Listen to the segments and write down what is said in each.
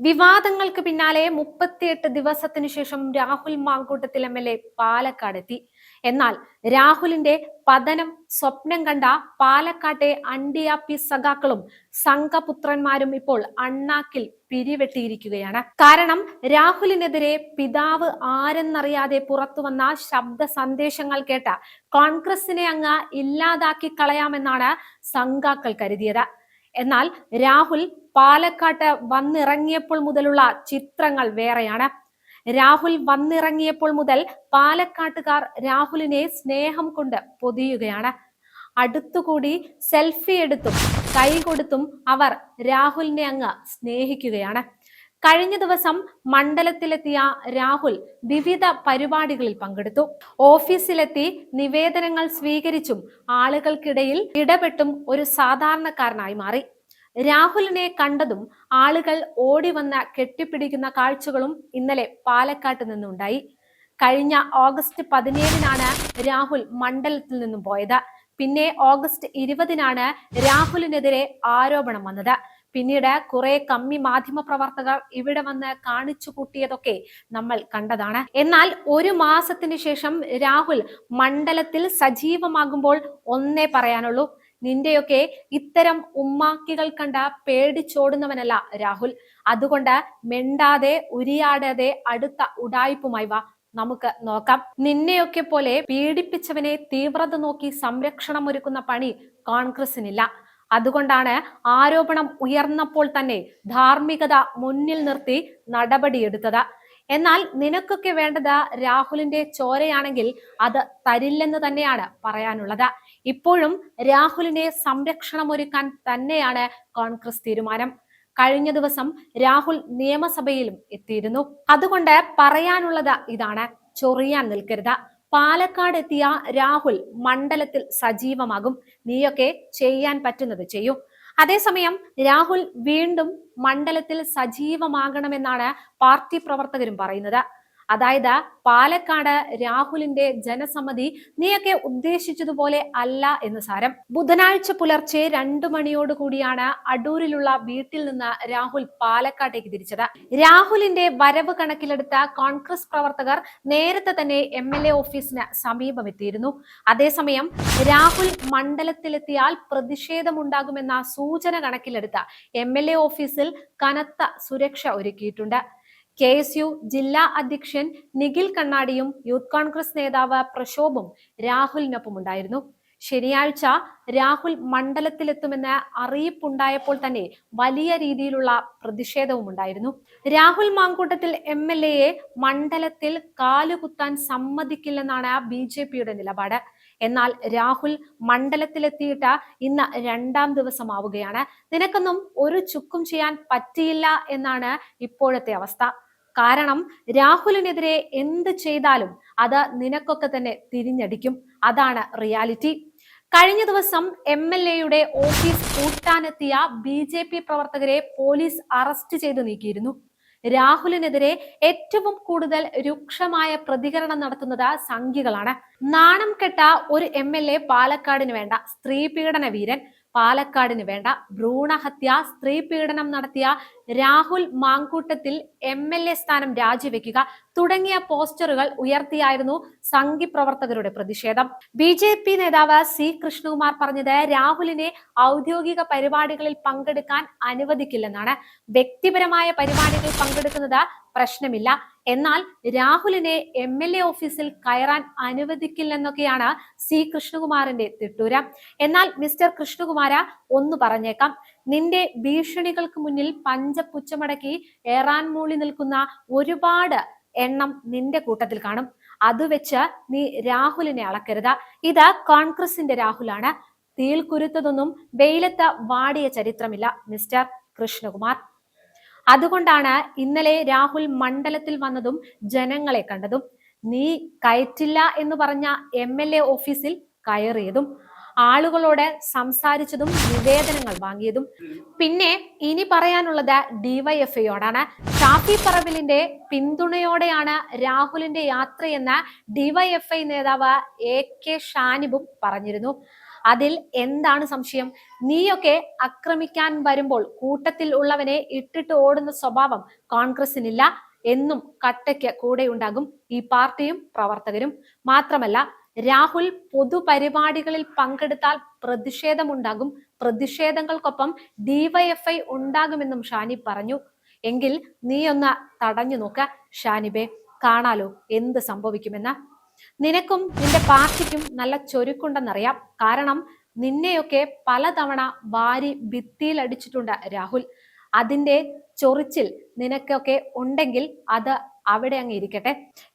വിവാദങ്ങൾക്ക് പിന്നാലെ മുപ്പത്തിയെട്ട് ദിവസത്തിനു ശേഷം Rahul Mankoottathil M L A Palakkad എത്തി എന്നാൽ രാഹുലിന്റെ പതനം സ്വപ്നം കണ്ട പാലക്കാട്ടെ അണ്ടിയാപ്പി സഖാക്കളും സംഘപുത്രന്മാരും ഇപ്പോൾ അണ്ണാക്കിൽ പിരിവെട്ടിയിരിക്കുകയാണ്. കാരണം രാഹുലിനെതിരെ പിതാവ് ആരെന്നറിയാതെ പുറത്തു വന്ന ശബ്ദ സന്ദേശങ്ങൾ കേട്ട കോൺഗ്രസിനെ അങ്ങ് ഇല്ലാതാക്കി കളയാമെന്നാണ് സംഘാക്കൾ കരുതിയത്. എന്നാൽ രാഹുൽ പാലക്കാട്ട് വന്നിറങ്ങിയപ്പോൾ മുതലുള്ള ചിത്രങ്ങൾ വേറെയാണ്. രാഹുൽ വന്നിറങ്ങിയപ്പോൾ മുതൽ പാലക്കാട്ടുകാർ രാഹുലിനെ സ്നേഹം കൊണ്ട് പൊതിയുകയാണ്. അടുത്തുകൂടി സെൽഫി എടുത്തും കൈ കൊടുത്തും അവർ രാഹുലിനെ അങ്ങ് സ്നേഹിക്കുകയാണ്. കഴിഞ്ഞ ദിവസം മണ്ഡലത്തിലെത്തിയ രാഹുൽ വിവിധ പരിപാടികളിൽ പങ്കെടുത്തു. ഓഫീസിലെത്തി നിവേദനങ്ങൾ സ്വീകരിച്ചും ആളുകൾക്കിടയിൽ ഇടപെട്ടും ഒരു സാധാരണക്കാരനായി മാറി. രാഹുലിനെ കണ്ടതും ആളുകൾ ഓടി വന്ന് കെട്ടിപ്പിടിക്കുന്ന കാഴ്ചകളും ഇന്നലെ പാലക്കാട്ട് നിന്നുണ്ടായി. കഴിഞ്ഞ ഓഗസ്റ്റ് പതിനേഴിനാണ് രാഹുൽ മണ്ഡലത്തിൽ നിന്നും പോയത്. പിന്നെ ഓഗസ്റ്റ് ഇരുപതിനാണ് രാഹുലിനെതിരെ ആരോപണം വന്നത്. പിന്നീട് കുറെ കമ്മി മാധ്യമ പ്രവർത്തകർ ഇവിടെ വന്ന് കാണിച്ചു കൂട്ടിയതൊക്കെ നമ്മൾ കണ്ടതാണ്. എന്നാൽ ഒരു മാസത്തിന് ശേഷം രാഹുൽ മണ്ഡലത്തിൽ സജീവമാകുമ്പോൾ ഒന്നേ പറയാനുള്ളൂ. നിന്റെയൊക്കെ ഇത്തരം ഉമ്മാക്കികൾ കണ്ട പേടിച്ചോടുന്നവനല്ല രാഹുൽ. അതുകൊണ്ട് മെണ്ടാതെ ഉരിയാടാതെ അടുത്ത ഉടായ്പുമായി വാ. നമുക്ക് നോക്കാം. നിന്നെയൊക്കെ പോലെ പീഡിപ്പിച്ചവനെ തീവ്രത നോക്കി സംരക്ഷണം ഒരുക്കുന്ന പണി കോൺഗ്രസിനില്ല അതുകൊണ്ടാണ് ആരോപണം ഉയർന്നപ്പോൾ തന്നെ ധാർമ്മികത മുന്നിൽ നിർത്തി നടപടിയെടുത്തത് എന്നാൽ നിനക്കൊക്കെ വേണ്ടത് രാഹുലിന്റെ ചോരയാണെങ്കിൽ അത് തരില്ലെന്ന് തന്നെയാണ് പറയാനുള്ളത്. ഇപ്പോഴും രാഹുലിനെ സംരക്ഷണം ഒരുക്കാൻ തന്നെയാണ് കോൺഗ്രസ് തീരുമാനം. കഴിഞ്ഞ ദിവസം രാഹുൽ നിയമസഭയിലും എത്തിയിരുന്നു. അതുകൊണ്ട് പറയാനുള്ളത് ഇതാണ്. ചൊറിയാൻ നിൽക്കരുത്. പാലക്കാട് എത്തിയ രാഹുൽ മണ്ഡലത്തിൽ സജീവമാകും. നീയൊക്കെ ചെയ്യാൻ പറ്റുന്നത് ചെയ്യൂ. അതേസമയം രാഹുൽ വീണ്ടും മണ്ഡലത്തിൽ സജീവമാകണമെന്നാണ് പാർട്ടി പ്രവർത്തകരും പറയുന്നത്. അതായത് പാലക്കാട് രാഹുലിന്റെ ജനസമ്മതി നീയൊക്കെ ഉദ്ദേശിച്ചതുപോലെ അല്ല എന്ന് സാരം. ബുധനാഴ്ച പുലർച്ചെ രണ്ടു മണിയോട് കൂടിയാണ് അടൂരിലുള്ള വീട്ടിൽ നിന്ന് രാഹുൽ പാലക്കാട്ടേക്ക് തിരിച്ചത്. രാഹുലിന്റെ വരവ് കണക്കിലെടുത്ത കോൺഗ്രസ് പ്രവർത്തകർ നേരത്തെ തന്നെ എം എൽ എ ഓഫീസിന് സമീപമെത്തിയിരുന്നു. അതേസമയം രാഹുൽ മണ്ഡലത്തിലെത്തിയാൽ പ്രതിഷേധമുണ്ടാകുമെന്ന സൂചന കണക്കിലെടുത്ത എം എൽ എ ഓഫീസിൽ കനത്ത സുരക്ഷ ഒരുക്കിയിട്ടുണ്ട്. കെ എസ് യു ജില്ലാ അധ്യക്ഷൻ നിഖിൽ കണ്ണാടിയും യൂത്ത് കോൺഗ്രസ് നേതാവ് പ്രശോഭും രാഹുലിനൊപ്പം ഉണ്ടായിരുന്നു ശനിയാഴ്ച രാഹുൽ മണ്ഡലത്തിലെത്തുമെന്ന് അറിയിപ്പുണ്ടായപ്പോൾ തന്നെ വലിയ രീതിയിലുള്ള പ്രതിഷേധവും ഉണ്ടായിരുന്നു രാഹുൽ മാങ്കൂട്ടത്തിൽ എം എൽ എയെ മണ്ഡലത്തിൽ കാലുകുത്താൻ സമ്മതിക്കില്ലെന്നാണ് ബി ജെ പിയുടെ നിലപാട്. എന്നാൽ രാഹുൽ മണ്ഡലത്തിലെത്തിയിട്ട് ഇന്ന് രണ്ടാം ദിവസമാവുകയാണ്. നിനക്കൊന്നും ഒരു ചുക്കും ചെയ്യാൻ പറ്റിയില്ല എന്നാണ് ഇപ്പോഴത്തെ അവസ്ഥ. കാരണം രാഹുലിനെതിരെ എന്ത് ചെയ്താലും അത് നിനക്കൊക്കെ തന്നെ തിരിഞ്ഞടിക്കും. അതാണ് റിയാലിറ്റി. കഴിഞ്ഞ ദിവസം എം എൽ എയുടെ ഓഫീസ് കൂട്ടാനെത്തിയ ബി ജെ പി പ്രവർത്തകരെ പോലീസ് അറസ്റ്റ് ചെയ്ത് നീക്കിയിരുന്നു. രാഹുലിനെതിരെ ഏറ്റവും കൂടുതൽ രൂക്ഷമായ പ്രതികരണം നടത്തുന്നത് സംഘികളാണ്. നാണം കെട്ട ഒരു എം എൽ എ പാലക്കാടിന് വേണ്ട സ്ത്രീ പീഡന വീരൻ പാലക്കാടിന് വേണ്ട ഭ്രൂണഹത്യ സ്ത്രീ പീഡനം നടത്തിയ Rahul Mankoottathil M L A സ്ഥാനം രാജിവെക്കുക തുടങ്ങിയ പോസ്റ്ററുകൾ ഉയർത്തിയായിരുന്നു സംഘി പ്രവർത്തകരുടെ പ്രതിഷേധം. ബി ജെ പി നേതാവ് സി കൃഷ്ണകുമാർ പറഞ്ഞത് രാഹുലിനെ ഔദ്യോഗിക പരിപാടികളിൽ പങ്കെടുക്കാൻ അനുവദിക്കില്ലെന്നാണ്. വ്യക്തിപരമായ പരിപാടികളിൽ പങ്കെടുക്കുന്നത് പ്രശ്നമില്ല. എന്നാൽ രാഹുലിനെ എം എൽ എ ഓഫീസിൽ കയറാൻ അനുവദിക്കില്ലെന്നൊക്കെയാണ് സി കൃഷ്ണകുമാറിന്റെ തിട്ടൂര. എന്നാൽ മിസ്റ്റർ കൃഷ്ണകുമാര ഒന്ന് പറഞ്ഞേക്കാം. നിന്റെ ഭീഷണികൾക്ക് മുന്നിൽ പഞ്ചപുച്ചമടക്കി ഏറാൻ മൂളി നിൽക്കുന്ന ഒരുപാട് എണ്ണം നിന്റെ കൂട്ടത്തിൽ കാണും. അത് വെച്ച് നീ രാഹുലിനെ അളക്കരുത്. ഇത് കോൺഗ്രസിന്റെ രാഹുലാണ്. തീൽ കുരുത്തതൊന്നും വെയിലത്ത് വാടിയ ചരിത്രമില്ല മിസ്റ്റർ കൃഷ്ണകുമാർ. അതുകൊണ്ടാണ് ഇന്നലെ രാഹുൽ മണ്ഡലത്തിൽ വന്നതും ജനങ്ങളെ കണ്ടതും. നീ കയറ്റില്ല എന്ന് പറഞ്ഞ എം എൽ എ ഓഫീസിൽ കയറിയതും ആളുകളോട് സംസാരിച്ചതും നിവേദനങ്ങൾ വാങ്ങിയതും. പിന്നെ ഇനി പറയാനുള്ളത് ഡിവൈഎഫ്ഐയോടാണ്. ഷാഫി പറവിലിന്റെ പിന്തുണയോടെയാണ് രാഹുലിന്റെ യാത്രയെന്ന് ഡിവൈഎഫ്ഐ നേതാവ് എ കെ ഷാനിബും പറഞ്ഞിരുന്നു. അതിൽ എന്താണ് സംശയം? നീയൊക്കെ ആക്രമിക്കാൻ വരുമ്പോൾ കൂട്ടത്തിൽ ഉള്ളവനെ ഇട്ടിട്ട് ഓടുന്ന സ്വഭാവം കോൺഗ്രസിനില്ല എന്നും കട്ടയ്ക്ക് കൂടെ ഉണ്ടാകും ഈ പാർട്ടിയും പ്രവർത്തകരും. മാത്രമല്ല രാഹുൽ പൊതുപരിപാടികളിൽ പങ്കെടുത്താൽ പ്രതിഷേധമുണ്ടാകും. പ്രതിഷേധങ്ങൾക്കൊപ്പം ഡിവൈഎഫ്ഐ ഉണ്ടാകുമെന്നും ഷാനി പറഞ്ഞു. എങ്കിൽ നീയൊന്ന് തടഞ്ഞു നോക്ക ഷാനിബെ. കാണാലോ എന്ത് സംഭവിക്കുമെന്ന്. നിനക്കും നിന്റെ പാർട്ടിക്കും നല്ല ചൊരുക്കുണ്ടെന്നറിയാം. കാരണം നിന്നെയൊക്കെ പലതവണ വാരി ഭിത്തിയിൽ അടിച്ചിട്ടുണ്ട് രാഹുൽ. അതിന്റെ ചൊറിച്ചിൽ നിനക്കൊക്കെ ഉണ്ടെങ്കിൽ അത് അവിടെ അങ്ങ് ഇരിക്കട്ടെ.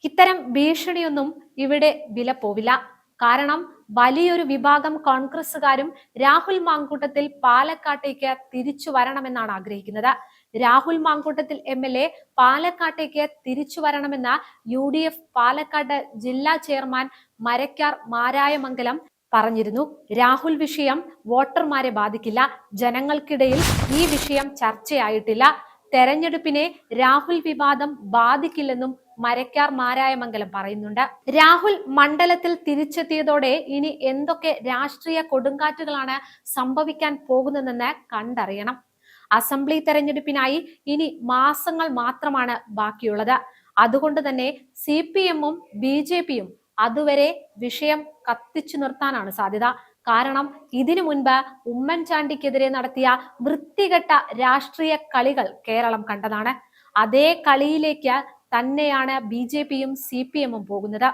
ഇത്തരം ഭീഷണിയൊന്നും ഇവിടെ വില പോവില്ല. കാരണം വലിയൊരു വിഭാഗം കോൺഗ്രസുകാരും രാഹുൽ മാങ്കൂട്ടത്തിൽ പാലക്കാട്ടേക്ക് തിരിച്ചു വരണമെന്നാണ് ആഗ്രഹിക്കുന്നത്. Rahul Mankoottathil M L A പാലക്കാട്ടേക്ക് തിരിച്ചു വരണമെന്ന് യു ഡി എഫ് പാലക്കാട് ജില്ലാ ചെയർമാൻ മരക്കാർ മാരായമംഗലം പറഞ്ഞിരുന്നു. രാഹുൽ വിഷയം വോട്ടർമാരെ ബാധിക്കില്ല. ജനങ്ങൾക്കിടയിൽ ഈ വിഷയം ചർച്ചയായിട്ടില്ല. തെരഞ്ഞെടുപ്പിനെ രാഹുൽ വിവാദം ബാധിക്കില്ലെന്നും മരക്കാർ മാരായമംഗലം പറയുന്നുണ്ട്. രാഹുൽ മണ്ഡലത്തിൽ തിരിച്ചെത്തിയതോടെ ഇനി എന്തൊക്കെ രാഷ്ട്രീയ കൊടുങ്കാറ്റുകളാണ് സംഭവിക്കാൻ പോകുന്നതെന്ന് കണ്ടറിയണം. അസംബ്ലി തെരഞ്ഞെടുപ്പിനായി ഇനി മാസങ്ങൾ മാത്രമാണ് ബാക്കിയുള്ളത്. അതുകൊണ്ട് തന്നെ സി പി എമ്മും ബി ജെ പിയും അതുവരെ വിഷയം കത്തിച്ചു നിർത്താനാണ് സാധ്യത. കാരണം ഇതിനു മുൻപ് ഉമ്മൻചാണ്ടിക്കെതിരെ നടത്തിയ വൃത്തികെട്ട രാഷ്ട്രീയ കളികൾ കേരളം കണ്ടതാണ്. അതേ കളിയിലേക്ക് തന്നെയാണ് ബി ജെ പിയും സി പി എമ്മും പോകുന്നത്.